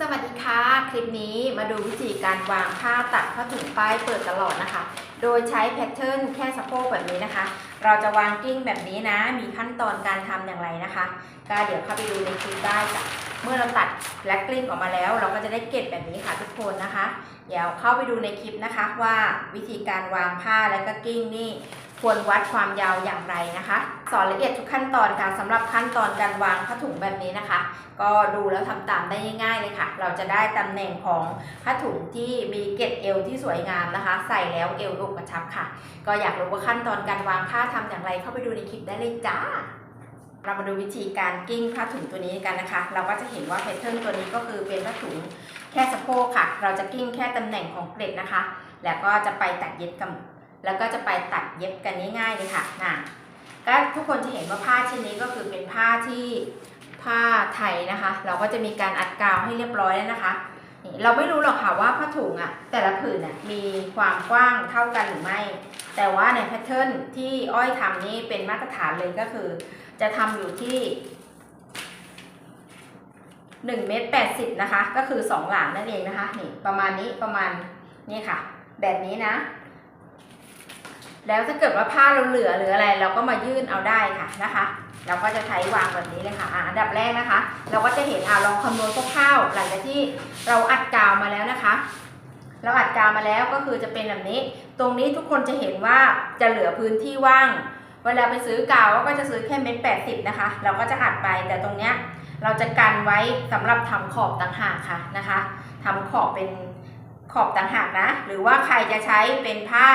สวัสดีค่ะ คลิปนี้มาดูวิธีการวางผ้าตัดผ้าถุงป้ายเปิดตลอดนะคะ โดยใช้แพทเทิร์นแค่สะโพกแบบนี้นะคะ เราจะวางกิ้งแบบนี้นะ มีขั้นตอนการทำอย่างไรนะคะ ก็เดี๋ยวเข้าไปดูในคลิปได้จ้ะเมื่อเราตัดและกลิ้งออกมาแล้ว เราก็จะได้เก็บแบบนี้ค่ะทุกคนนะคะ เดี๋ยวเข้าไปดูในคลิปนะคะว่าวิธีการวางผ้าและก็กิ้งนี่ ควรวัดความยาวอย่างไรนะคะ สอนละเอียดทุกขั้นตอนค่ะสำหรับขั้นตอนการวางผ้าถุงแบบนี้นะคะ ก็ดูแล้วทำตามได้ง่ายๆเลยค่ะ เราจะได้ตำแหน่งของผ้าถุงที่มีเกล็ดเอวที่สวยงามนะคะ ใส่แล้วเอวอกกระชับค่ะ ก็อยากรู้ว่าขั้นตอนการวางผ้าทำอย่างไรเข้าไปดูในคลิปได้เลยจ้าเรามาดูวิธีการกิ้งผ้าถุงตัวนี้กันนะคะ เราก็จะเห็นว่าแพทเทิร์นตัวนี้ก็คือเป็นผ้าถุงแค่สะโพกค่ะ เราจะกิ้งแค่ตำแหน่งของเกล็ดนะคะ แล้วก็จะไปตัดเย็บกัน แล้วก็จะไปตัดเย็บกันง่ายๆเลยค่ะนะก็ทุกคนจะเห็นว่าผ้าชิ้นนี้ก็คือเป็นผ้าที่ผ้าไทยนะคะ เราก็จะมีการอัดกาวให้เรียบร้อยแล้วนะคะ เราไม่รู้หรอกค่ะว่าผ้าถุงอะแต่ละผืนอะมีความกว้างเท่ากันหรือไม่ แต่ว่าในแพทเทิร์นที่อ้อยทำนี่เป็นมาตรฐานเลยก็คือ จะทำอยู่ที่1เมตร80นะคะ ก็คือ 2 หลานนั่นเองนะคะนี่ประมาณนี้ประมาณนี่ค่ะ แบบนี้นะ แล้วถ้าเกิดว่าผ้าเราเหลือหรืออะไร เราก็มายื่นเอาได้ค่ะนะคะ เราก็จะใช้วางแบบนี้เลยค่ะอันดับแรกนะคะ เราก็จะเห็นอะลองคำนวณคร่าวๆหลังจากที่เราอัดกาวมาแล้วนะคะ เราอัดกาวมาแล้วก็คือจะเป็นแบบนี้ ตรงนี้ทุกคนจะเห็นว่าจะเหลือพื้นที่ว่าง เวลาไปซื้อกาวก็จะซื้อแค่เม็ดแปดสิบนะคะ เราก็จะอัดไปแต่ตรงเนี้ยเราจะกันไว้สำหรับทำขอบต่างหากค่ะนะคะทำขอบเป็นขอบต่างหากนะ หรือว่าใครจะใช้เป็นผ้า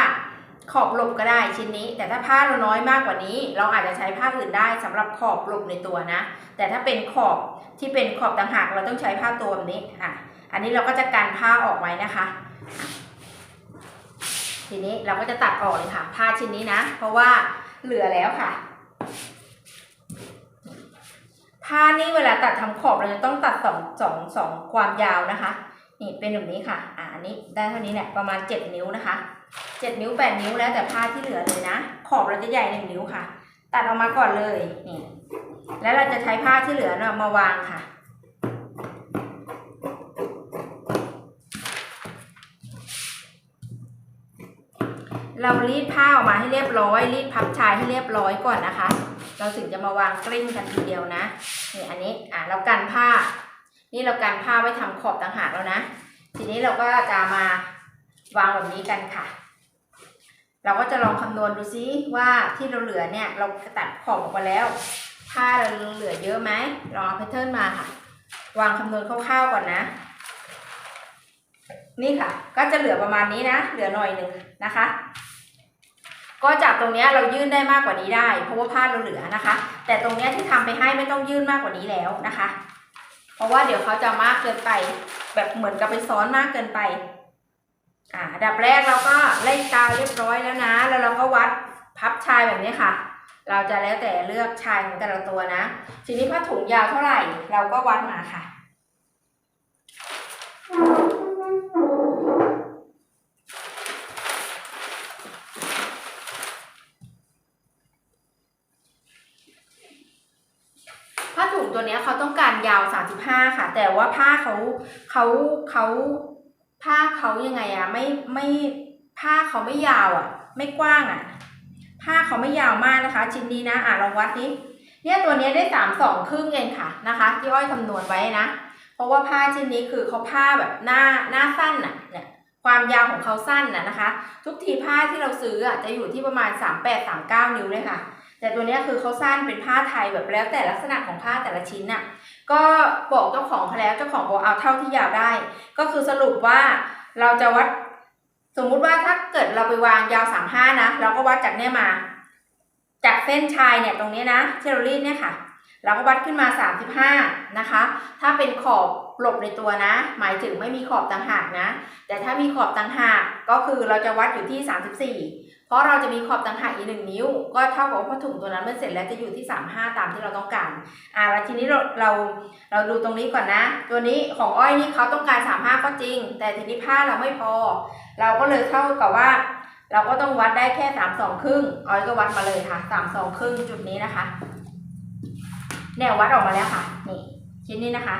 ขอบหลบก็ได้ชิ้นนี้ แต่ถ้าผ้าเราน้อยมากกว่านี้ เราอาจจะใช้ผ้าอื่นได้สำหรับขอบหลบในตัวนะ แต่ถ้าเป็นขอบที่เป็นขอบต่างหากเราต้องใช้ผ้าตัวแบบนี้อะอันนี้เราก็จะกันผ้าออกไว้นะคะ ทีนี้เราก็จะตัดออกเลยค่ะ ผ้าชิ้นนี้นะ เพราะว่าเหลือแล้วค่ะ ผ้านี่เวลาตัดทำขอบเราจะต้องตัดสองสองสองความยาวนะคะ นี่เป็นแบบนี้ค่ะอ่าอันนี้ได้เท่านี้แหละประมาณเจ็ดนิ้วนะคะ เจ็ดนิ้วแปดนิ้วแล้วแต่ผ้าที่เหลือเลยนะ ขอบเราจะใหญ่หนึ่งนิ้วค่ะ ตัดออกมาก่อนเลยนี่แล้วเราจะใช้ผ้าที่เหลือนะมาวางค่ะ เรารีดผ้าออกมาให้เรียบร้อย รีดพับชายให้เรียบร้อยก่อนนะคะ เราถึงจะมาวางกลิ้งกันทีเดียวนะนี่อันนี้อะเรากันผ้า นี่เรากันผ้าไว้ทำขอบต่างหากแล้วนะ ทีนี้เราก็จะมา วางแบบนี้กันค่ะ เราก็จะลองคำนวณดูซิว่าที่เราเหลือเนี่ยเราตัดขอบออกมาแล้วผ้าเราเหลือเยอะไหมลองเอาแพทเทิร์นมาค่ะ วางคำนวณคร่าวๆก่อนนะ นี่ค่ะ ก็จะเหลือประมาณนี้นะ เหลือหน่อยหนึ่งนะคะ ก็จากตรงเนี้ยเรายื่นได้มากกว่านี้ได้ เพราะว่าผ้าเราเหลือนะคะ แต่ตรงเนี้ยที่ทำไปให้ไม่ต้องยื่นมากกว่านี้แล้วนะคะ เพราะว่าเดี๋ยวเขาจะมากเกินไป แบบเหมือนกับไปซ้อนมากเกินไป อ่าดับแรกเราก็ไล่กาวเรียบร้อยแล้วนะ แล้วเราก็วัดพับชายแบบนี้ค่ะ เราจะแล้วแต่เลือกชายของแต่ละตัวนะ ทีนี้ผ้าถุงยาวเท่าไหร่ เราก็วัดมาค่ะ ผ้าถุงตัวนี้เขาต้องการยาว 35 ค่ะ แต่ว่าผ้าเขาเขาเขา ผ้าเขายังไงอะไม่ไม่ผ้าเขาไม่ยาวอะไม่กว้างอะผ้าเขาไม่ยาวมากนะคะ ชิ้นนี้นะอะลองวัดนี้เนี่ยตัวนี้ได้สามสองครึ่งเองค่ะนะคะ ที่อ้อยคำนวณไว้นะ เพราะว่าผ้าชิ้นนี้คือเขาผ้าแบบหน้าหน้าสั้นน่ะเนี่ยความยาวของเขาสั้นน่ะนะคะ ทุกทีผ้าที่เราซื้ออะจะอยู่ที่ประมาณ 38 39 นิ้วเลยค่ะ แต่ตัวนี้คือเขาสั้นเป็นผ้าไทยแบบแล้วแต่ลักษณะของผ้าแต่ละชิ้นน่ะก็บอกเจ้าของเขาแล้วเจ้าของบอกเอาเท่าที่ยาวได้ ก็คือสรุปว่าเราจะวัดสมมุติว่าถ้าเกิดเราไปวางยาว35นะเราก็วัดจากเนี้ยมา จากเส้นชายเนี่ยตรงนี้นะที่เรารีดเนี่ยค่ะ เราก็วัดขึ้นมา 35 นะคะ ถ้าเป็นขอบหลบในตัวนะ หมายถึงไม่มีขอบต่างหากนะ แต่ถ้ามีขอบต่างหากก็คือเราจะวัดอยู่ที่ 34 เพราะเราจะมีขอบต่างหากอีกหนึ่งนิ้ว ก็เท่ากับว่าถุงตัวนั้นเมื่อเสร็จแล้วจะอยู่ที่ 35 ตามที่เราต้องการ อ่าแล้วทีนี้เราเราเราดูตรงนี้ก่อนนะ ตัวนี้ของอ้อยนี่เขาต้องการ 35 ก็จริง แต่ทีนี้ผ้าเราไม่พอ เราก็เลยเท่ากับว่า เราก็ต้องวัดได้แค่32ครึ่งอ้อยก็วัดมาเลยค่ะ32ครึ่งจุดนี้นะคะเนี่ยวัดออกมาแล้วค่ะนี่ชิ้นนี้นะคะ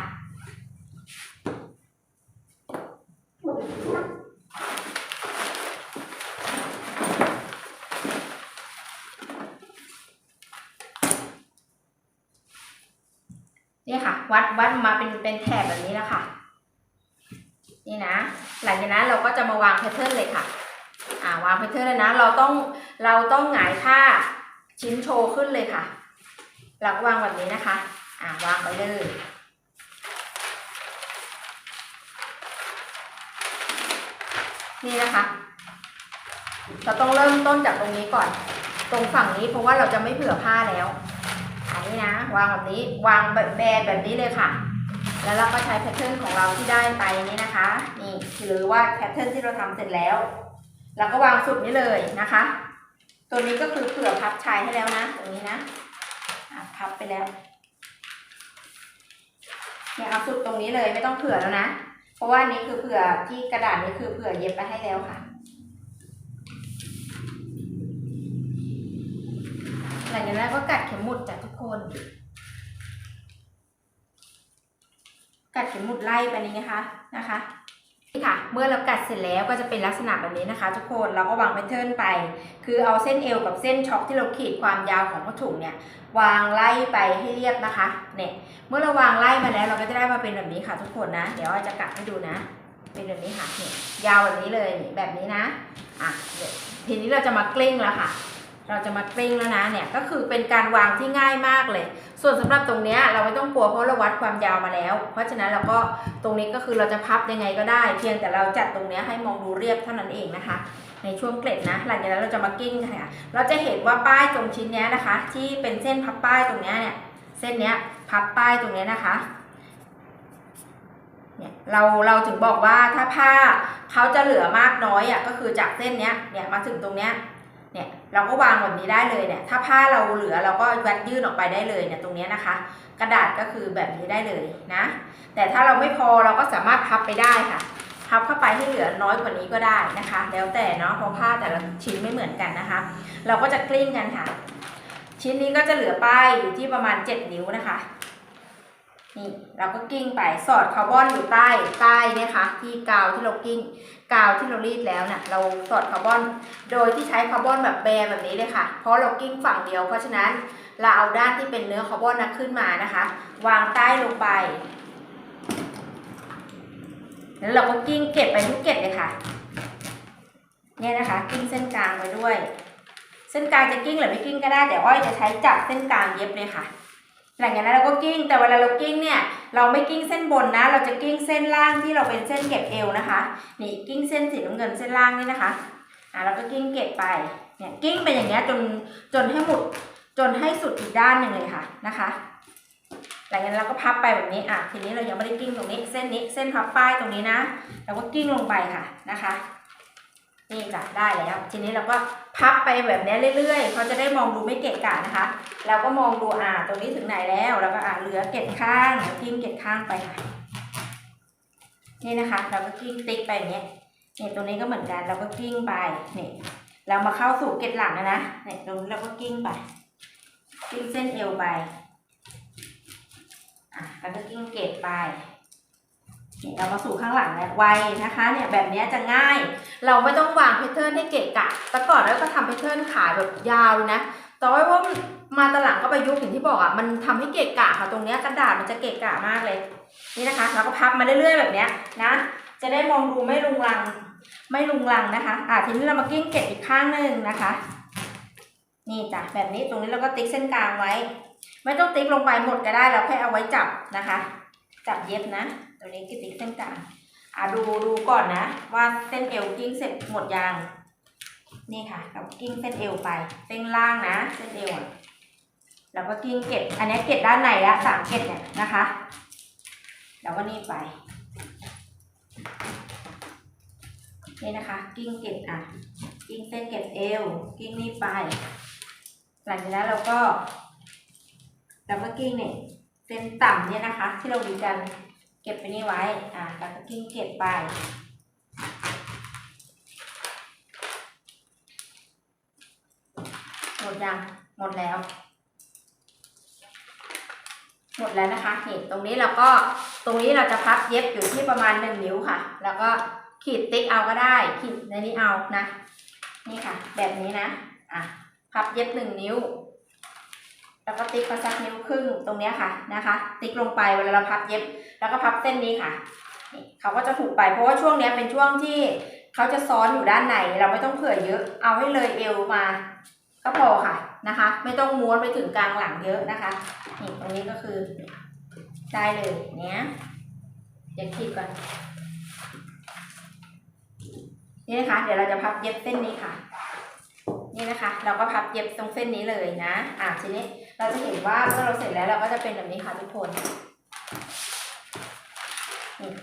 วัดวัดมาเป็นเป็นแถบแบบนี้แล้วค่ะ นี่นะ หลังจากนั้นเราก็จะมาวางแพทเทิร์นเลยค่ะ อ่าวางแพทเทิร์นเลยนะ เราต้องเราต้องหงายผ้าชิ้นโชว์ขึ้นเลยค่ะเราก็วางแบบนี้นะคะ อ่าวางไปเลยนี่นะคะ เราต้องเริ่มต้นจากตรงนี้ก่อน ตรงฝั่งนี้เพราะว่าเราจะไม่เผื่อผ้าแล้ว อันนี้นะ วางแบบนี้วางแบบแบนแบบนี้เลยค่ะ แล้วเราก็ใช้แพทเทิร์นของเราที่ได้ไปนี้นะคะ นี่หรือว่าแพทเทิร์นที่เราทำเสร็จแล้วเราก็วางสุดนี้เลยนะคะ ตัวนี้ก็คือเผื่อพับชายให้แล้วนะตรงนี้นะอะพับไปแล้วเนี่ยเอาสุดตรงนี้เลยไม่ต้องเผื่อแล้วนะ เพราะว่านี้คือเผื่อที่กระดาษนี้คือเผื่อเย็บไปให้แล้วค่ะหลังจากนั้นก็กัดเข็มหมุดจากทุก คน กัดเข็มหมุดไล่ไปนี้นะคะนะคะนี่ค่ะ เมื่อเรากัดเสร็จแล้วก็จะเป็นลักษณะแบบนี้นะคะ ทุกคนเราก็วางแพทเทิร์นไป คือเอาเส้นเอวกับเส้นช็อคที่เราขีดความยาวของผ้าถุงเนี่ยวางไล่ไปให้เรียบนะคะเนี่ยเมื่อเราวางไล่มาแล้วเราก็จะได้มาเป็นแบบนี้ค่ะ ทุกคนนะ เดี๋ยวอ้อยจะกัดให้ดูนะ เป็นแบบนี้ค่ะเนี่ยยาวแบบนี้เลยแบบนี้นะอะเดี๋ยวทีนี้เราจะมากลิ้งแล้วค่ะ เราจะมากลิ้งแล้วนะเนี่ยก็คือเป็นการวางที่ง่ายมากเลย ส่วนสำหรับตรงเนี้ยเราไม่ต้องกลัวเพราะเราวัดความยาวมาแล้ว เพราะฉะนั้นเราก็ตรงนี้ก็คือเราจะพับยังไงก็ได้ เพียงแต่เราจัดตรงเนี้ยให้มองดูเรียบเท่านั้นเองนะคะ ในช่วงเกล็ดนะ หลังจากนั้นเราจะมากิ้งค่ะ เราจะเห็นว่าป้ายตรงชิ้นเนี้ยนะคะ ที่เป็นเส้นพับป้ายตรงเนี้ยเนี่ยเส้นเนี้ยพับป้ายตรงเนี้ยนะคะเนี่ยเราเราถึงบอกว่าถ้าผ้าเขาจะเหลือมากน้อยอะก็คือจากเส้นเนี้ยเนี่ยมาถึงตรงเนี้ย เนี่ยเราก็วางแบบนี้ได้เลยเนี่ยถ้าผ้าเราเหลือเราก็ยัดยื่นออกไปได้เลยเนี่ยตรงนี้นะคะ กระดาษก็คือแบบนี้ได้เลยนะ แต่ถ้าเราไม่พอเราก็สามารถพับไปได้ค่ะ พับเข้าไปให้เหลือน้อยกว่านี้ก็ได้นะคะ แล้วแต่เนาะเพราะผ้าแต่ละชิ้นไม่เหมือนกันนะคะ เราก็จะกลิ้งกันค่ะ ชิ้นนี้ก็จะเหลือป้ายอยู่ที่ประมาณ 7 นิ้วนะคะ นี่เราก็กิ้งไปสอดคาร์บอนอยู่ใต้ใต้นี่ค่ะที่กาวที่เรากิ้งกาวที่เรารีดแล้วเนะ่ะเราสอดคาร์บอน โดยที่ใช้คาร์บอนแบบแบนแบบนี้เลยค่ะ เพราะเรากิ้งฝั่งเดียว เพราะฉะนั้นเราเอาด้านที่เป็นเนื้อคาร์บอนนะขึ้นมานะคะ วางใต้ลงไป แล้วเราก็กิ้งเก็บไปทุกเก็บเลยค่ะเนี่ยนะคะ กิ้งเส้นกลางไว้ด้วย เส้นกลางจะกิ้งหรือไม่กิ้งก็ได้แต่อ้อยจะใช้จับเส้นกลางเย็บเลยค่ะ หลังจากนั้นเราก็กิ้ง แต่เวลาเรากิ้งเนี่ย เราไม่กิ้งเส้นบนนะ เราจะกิ้งเส้นล่างที่เราเป็นเส้นเก็บเอวนะคะ นี่กิ้งเส้นสีน้ำเงินเส้นล่างนี่นะคะ อ่าเราก็กิ้งเก็บไป เนี่ยกิ้งไปอย่างเงี้ยจนจนให้หมดจนให้สุดอีกด้านหนึ่งเลยค่ะนะคะ หลังจากนั้นเราก็พับไปแบบนี้ อะทีนี้เรายังไม่ได้กิ้งตรงนี้ เส้นนี้ เส้นพับป้ายตรงนี้นะ เราก็กิ้งลงไปค่ะนะคะ นี่จ้ะได้แล้ว ทีนี้เราก็พับไปแบบนี้เรื่อยๆเขาจะได้มองดูไม่เกะกะนะคะ เราก็มองดูอ่าตรงนี้ถึงไหนแล้วแล้วก็อ่าเหลือเกล็ดข้างแล้วกิ้งเกล็ดข้างไปค่ะ นี่นะคะ เราก็กิ้งติ๊กไปอย่างเงี้ยนี่ตรงนี้ก็เหมือนกันเราก็กิ้งไปนี่เรามาเข้าสู่เกล็ดหลังแล้วนะนี่ตรงนี้เราก็กิ้งไป กิ้งเส้นเอวไปอะแล้วก็กิ้งเกล็ดไป นี่เรามาสู่ข้างหลังแล้วไวนะคะเนี่ยแบบนี้จะง่าย เราไม่ต้องวางแพทเทิร์นให้เกะกะ แต่ก่อนเราก็ทำแพทเทิร์นขายแบบยาวเลยนะแต่ว่าว่ามาตหลังก็ไปยุคอย่างที่บอกอะมันทำให้เกะกะค่ะตรงเนี้ยกระดาษมันจะเกะกะมากเลย นี่นะคะเราก็พับมาเรื่อยๆแบบเนี้ยนะจะได้มองดูไม่ลุงลัง ไม่ลุงลังนะคะอะทีนี้เรามากิ้งเกล็ดอีกข้างหนึ่งนะคะ นี่จ้ะแบบนี้ตรงนี้เราก็ติ๊กเส้นกลางไว้ ไม่ต้องติ๊กลงไปหมดก็ได้เราแค่เอาไว้จับนะคะ จับเย็บนะ ตัวนี้คือติ๊กเส้นกลางอะดูดูก่อนนะ ว่าเส้นเอวกิ้งเสร็จหมดยังนี่ค่ะเรากิ้งเส้นเอวไปเส้นล่างนะ เส้นเอวอะเราก็กิ้งเก็บอันนี้เก็บด้านในละสามเก็บเนี่ยนะคะเราก็นี่ไปนี่นะคะ กิ้งเก็บอะ กิ้งเส้นเก็บเอว กิ้งนี่ไป หลังจากนั้นเราก็เราก็กิ้งเนี่ยเส้นต่ำเนี่ยนะคะ ที่เราดีกัน เก็บไปนี่ไว้ อ่าแล้วก็กิ้งเก็บไป หมดยัง หมดแล้ว หมดแล้วนะคะนี่ตรงนี้เราก็ ตรงนี้เราจะพับเย็บอยู่ที่ประมาณหนึ่งนิ้วค่ะ แล้วก็ขีดติ๊กเอาก็ได้ ขีดในนี้เอานะ นี่ค่ะ แบบนี้นะ อะ พับเย็บหนึ่งนิ้ว แล้วก็ติ๊กมาสักนิ้วครึ่งตรงเนี้ยค่ะนะคะ ติ๊กลงไปเวลาเราพับเย็บ แล้วก็พับเส้นนี้ค่ะเขาก็จะถูกไปเพราะว่าช่วงเนี้ยเป็นช่วงที่เขาจะซ้อนอยู่ด้านในเราไม่ต้องเผื่อเยอะ เอาให้เลยเอวมา ก็พอค่ะนะคะ ไม่ต้องม้วนไปถึงกลางหลังเยอะนะคะนี่ตรงนี้ก็คือได้เลยเนี้ยเดี๋ยวขีดก่อนนี่นะคะ เดี๋ยวเราจะพับเย็บเส้นนี้ค่ะ นี่นะคะ เราก็พับเย็บตรงเส้นนี้เลยนะ อะทีนี้เราจะเห็นว่าเมื่อเราเสร็จแล้วเราก็จะเป็นแบบนี้ค่ะทุกคน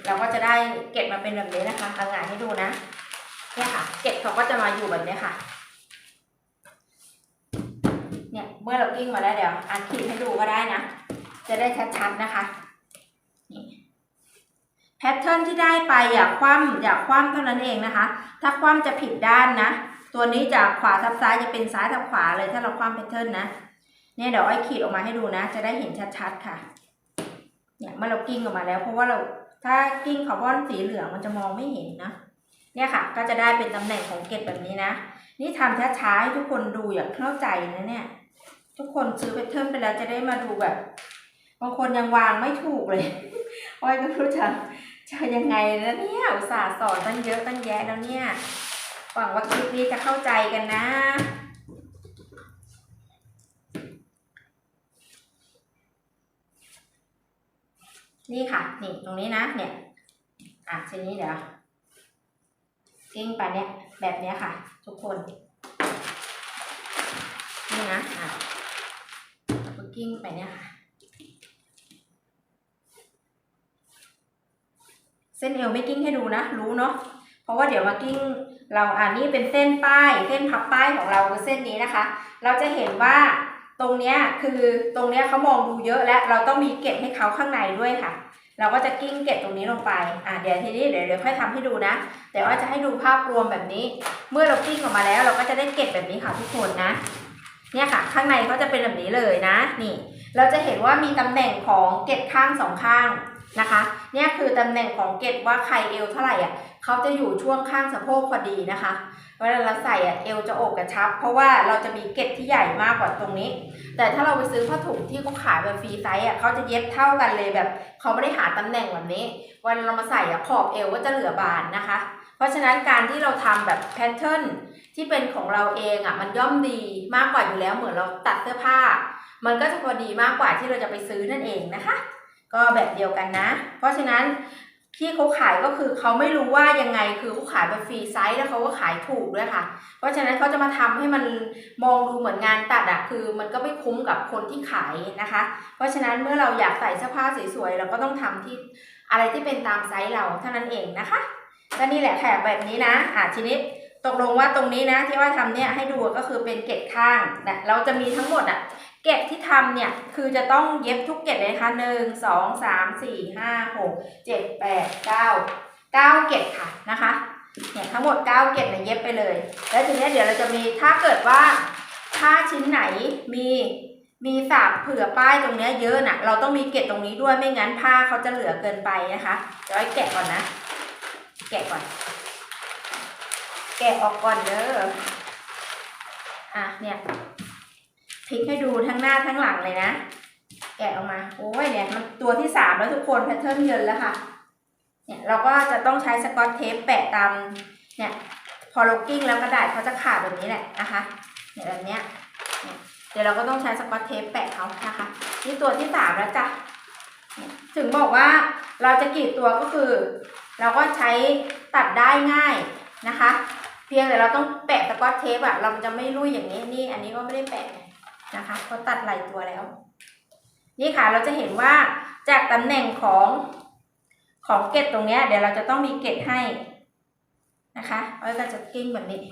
เราก็จะได้เกล็ดมาเป็นแบบนี้นะคะทางานให้ดูนะเนี่ยค่ะ เกล็ดเขาก็จะมาอยู่แบบนี้ค่ะ เนี่ยเมื่อเรากิ้งมาแล้วเดี๋ยวอันขีดให้ดูก็ได้นะ จะได้ชัดๆนะคะนี่แพทเทิร์นที่ได้ไปอย่าคว่ำอย่าคว่ำเท่านั้นเองนะคะ ถ้าคว่ำจะผิดด้านนะ ตัวนี้จากขวาทับซ้ายจะเป็นซ้ายทับขวาเลยถ้าเราคว่ำแพทเทิร์นนะ เนี่ยเดี๋ยวไอ้ขีดออกมาให้ดูนะ จะได้เห็นชัดๆค่ะ เนี่ยเมื่อเรากิ้งออกมาแล้ว เพราะว่าเราถ้ากิ้งคาร์บอนสีเหลืองมันจะมองไม่เห็นนะ เนี่ยค่ะ ก็จะได้เป็นตำแหน่งของเกล็ดแบบนี้นะ นี่ทำช้าๆให้ทุกคนดูอย่างเข้าใจนะเนี่ย ทุกคนซื้อแพทเทิร์นไปแล้วจะได้มาดูแบบบางคนยังวางไม่ถูกเลยอ้อยก็รู้จะจะยังไงนะเนี่ย อุตส่าห์สอนตั้งเยอะตั้งแยะแล้วเนี่ย หวังว่าคลิปนี้จะเข้าใจกันนะ นี่ค่ะ นี่ตรงนี้นะ เนี่ย อะทีนี้เดี๋ยวกิ้งไปเนี่ยแบบเนี้ยค่ะ ทุกคน นี่นะ อะกิ้งไปเนี่ยค่ะเส้นเอวไม่กิ้งให้ดูนะ รู้เนาะเพราะว่าเดี๋ยวมากิ้ง เราอ่านี่เป็นเส้นป้ายเส้นพับป้ายของเราคือเส้นนี้นะคะ เราจะเห็นว่าตรงเนี้ยคือตรงเนี้ยเขามองดูเยอะแล้วเราต้องมีเกล็ดให้เขาข้างในด้วยค่ะ เราก็จะกิ้งเกล็ดตรงนี้ลงไปอ่าเดี๋ยวทีนี้เดี๋ยวเดี๋ยวค่อยทำให้ดูนะ แต่ว่าจะให้ดูภาพรวมแบบนี้ เมื่อเรากิ้งออกมาแล้ว เราก็จะได้เกล็ดแบบนี้ค่ะทุกคนนะเนี่ยค่ะ ข้างในเขาจะเป็นแบบนี้เลยนะ นี่ เราจะเห็นว่ามีตำแหน่งของเกล็ดข้างสองข้างนะคะ เนี่ยคือตำแหน่งของเกล็ดว่าใครเอวเท่าไหร่อะ เขาจะอยู่ช่วงข้างสะโพกพอดีนะคะเวลาเราใส่อะเอวจะโอบกระชับ เพราะว่าเราจะมีเกล็ดที่ใหญ่มากกว่าตรงนี้ แต่ถ้าเราไปซื้อผ้าถุงที่เขาขายแบบฟรีไซส์อะเขาจะเย็บเท่ากันเลยแบบเขาไม่ได้หาตำแหน่งแบบนี้เวันเรามาใส่อะขอบเอวก็จะเหลือบานนะคะ เพราะฉะนั้นการที่เราทำแบบแพทเทิร์นที่เป็นของเราเองอะมันย่อมดีมากกว่าอยู่แล้วเหมือนเราตัดเสื้อผ้า มันก็จะพอดีมากกว่าที่เราจะไปซื้อนั่นเองนะคะ ก็แบบเดียวกันนะ เพราะฉะนั้น ที่เขาขายก็คือเขาไม่รู้ว่ายังไงคือเขาขายแบบฟรีไซส์แล้วเขาก็ขายถูกด้วยค่ะ เพราะฉะนั้นเขาจะมาทำให้มันมองดูเหมือนงานตัดอะคือมันก็ไม่คุ้มกับคนที่ขายนะคะ เพราะฉะนั้นเมื่อเราอยากใส่เสื้อผ้าสวยๆเราก็ต้องทำที่อะไรที่เป็นตามไซส์เราเท่านั้นเองนะคะก็นี่แหละแถบแบบนี้นะอะทีนี้ตกลงว่าตรงนี้นะที่ว่าทำเนี่ยให้ดูก็คือเป็นเกล็ดข้างนะเราจะมีทั้งหมดอะ เกล็ดที่ทำเนี่ยคือจะต้องเย็บทุกเกล็ดเลยนะคะหนึ่งสองสามสี่ห้าหกเจ็ดแปดเก้าเก้าเกล็ดค่ะนะคะเนี่ยทั้งหมดเก้าเกล็ดเนี่ยเย็บไปเลย แล้วทีเนี้ยเดี๋ยวเราจะมีถ้าเกิดว่าถ้าชิ้นไหนมีมีสาบเผื่อป้ายตรงเนี้ยเยอะน่ะ เราต้องมีเกล็ดตรงนี้ด้วยไม่งั้นผ้าเขาจะเหลือเกินไปนะคะเดี๋ยวไอ้แกะก่อนนะ แกะก่อน แกะออกก่อนเด้ออะเนี่ย พลิกให้ดูทั้งหน้าทั้งหลังเลยนะ แกะออกมา โอ้ยเนี่ยมันตัวที่สามแล้วทุกคนแพทเทิร์นเยินแล้วค่ะ เนี่ยเราก็จะต้องใช้สกอตเทปแปะตาม เนี่ยพอเรากิ้งแล้วกระดาษเขาจะขาดแบบนี้แหละนะคะเนี่ยแบบเนี้ยเดี๋ยวเราก็ต้องใช้สกอตเทปแปะเขานะคะ นี่ตัวที่สามแล้วจ้ะถึงบอกว่าเราจะกรีดตัวก็คือ เราก็ใช้ตัดได้ง่ายนะคะ เพียงแต่เราต้องแปะสกอตเทปอะเราจะไม่รุ่ยอย่างนี้นี่อันนี้ก็ไม่ได้แปะ นะคะเขาตัดไหลตัวแล้ว นี่ค่ะเราจะเห็นว่าจากตำแหน่งของของเกล็ดตรงเนี้ยเดี๋ยวเราจะต้องมีเกล็ดให้นะคะแล้วก็จะกิ้งแบบนี้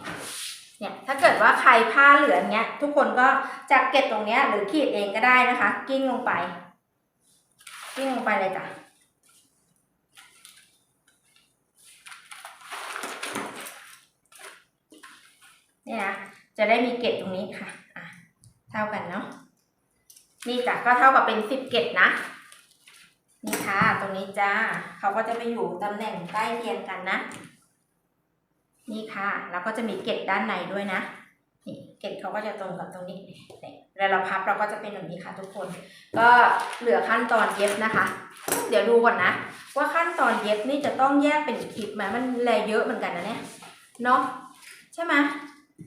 เนี่ยถ้าเกิดว่าใครผ้าเหลือเนี้ย ทุกคนก็จากเกล็ดตรงเนี้ย หรือขีดเองก็ได้นะคะ กิ้งลงไป กิ้งลงไปเลยจ้ะเนี่ยนะจะได้มีเกล็ดตรงนี้ค่ะ ท่ากันเนาะนี่จ้ะก็เท่ากับเป็นสิบเกตนะนี่ค่ะตรงนี้จ้าเขาก็จะไปอยู่ตำแหน่งใกล้เคียงกันนะ นี่ค่ะแล้วก็จะมีเกตด้านในด้วยนะนี่เกเอ็ดเขาก็จะตรงกับตรงนี้เนี่ยแล้วเราพับเราก็จะเป็นแบบนี้ค่ะทุกคน ก็เหลือขั้นตอนเย็บนะคะ เดี๋ยวดูก่อนนะ ว่าขั้นตอนเย็บนี่จะต้องแยกเป็นคลิปไหมมันแลเยอะเหมือนกันนะเนี่ยเนาะใช่ไหม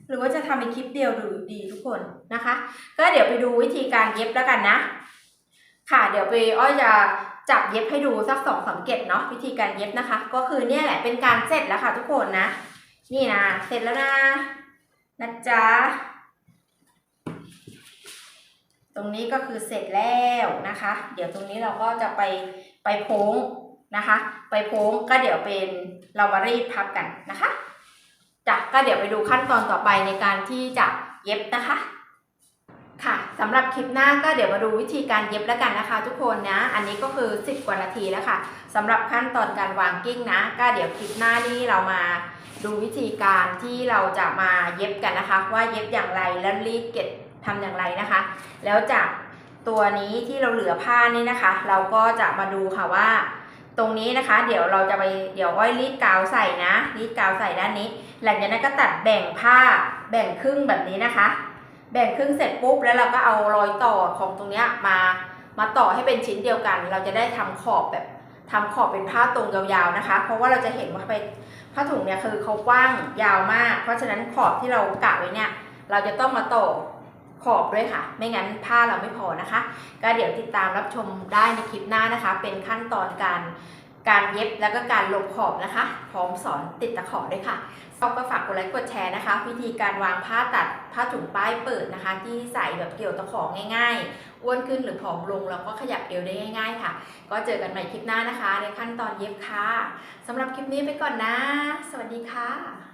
หรือว่าจะทำเป็นคลิปเดียวดูดีทุกคนนะคะ ก็เดี๋ยวไปดูวิธีการเย็บแล้วกันนะ ค่ะเดี๋ยวไปอ้อยจะจับเย็บให้ดูสักสองสามเกตเนาะวิธีการเย็บนะคะ ก็คือเนี่ยแหละเป็นการเสร็จแล้วค่ะทุกคนนะ นี่นะเสร็จแล้วนะนะจ๊ะตรงนี้ก็คือเสร็จแล้วนะคะ เดี๋ยวตรงนี้เราก็จะไปไปโพ้งนะคะ ไปโพ้งก็เดี๋ยวเป็นเรามารีดพับกันนะคะ จ้ะก็เดี๋ยวไปดูขั้นตอนต่อไปในการที่จะเย็บนะคะ ค่ะสำหรับคลิปหน้าก็เดี๋ยวมาดูวิธีการเย็บแล้วกันนะคะ ทุกคนนะ อันนี้ก็คือ 10 กว่านาทีแล้วค่ะสำหรับขั้นตอนการวางกิ้งนะ ก็เดี๋ยวคลิปหน้านี้เรามาดูวิธีการที่เราจะมาเย็บกันนะคะ ว่าเย็บอย่างไรแล้วรีดเก็บทำอย่างไรนะคะ แล้วจากตัวนี้ที่เราเหลือผ้านี่นะคะ เราก็จะมาดูค่ะว่า ตรงนี้นะคะ เดี๋ยวเราจะไปเดี๋ยวอ้อยรีดกาวใส่นะรีดกาวใส่ด้านนี้ หลังจากนั้นก็ตัดแบ่งผ้าแบ่งครึ่งแบบนี้นะคะ แบ่งครึ่งเสร็จปุ๊บแล้วเราก็เอารอยต่อของตรงเนี้ยมามาต่อให้เป็นชิ้นเดียวกัน เราจะได้ทำขอบแบบทำขอบเป็นผ้าตรงยาวๆนะคะ เพราะว่าเราจะเห็นว่าไปผ้าถุงเนี่ยคือเขากว้างยาวมาก เพราะฉะนั้นขอบที่เรากะไว้เนี่ยเราจะต้องมาต่อขอบด้วยค่ะ ไม่งั้นผ้าเราไม่พอนะคะ ก็เดี๋ยวติดตามรับชมได้ในคลิปหน้านะคะ เป็นขั้นตอนการ การเย็บแล้วก็การลบขอบนะคะ พร้อมสอนติดตะขอด้วยค่ะชอบก็ฝากกดไลค์กดแชร์นะคะ วิธีการวางผ้าตัดผ้าถุงป้ายเปิดนะคะ ที่ใส่แบบเกี่ยวตะของง่ายๆอ้วนขึ้นหรือผอมลงแล้วก็ขยับเอวได้ง่าย ๆ ค่ะ ก็เจอกันใหม่คลิปหน้านะคะ ในขั้นตอนเย็บค่ะสำหรับคลิปนี้ไปก่อนนะ สวัสดีค่ะ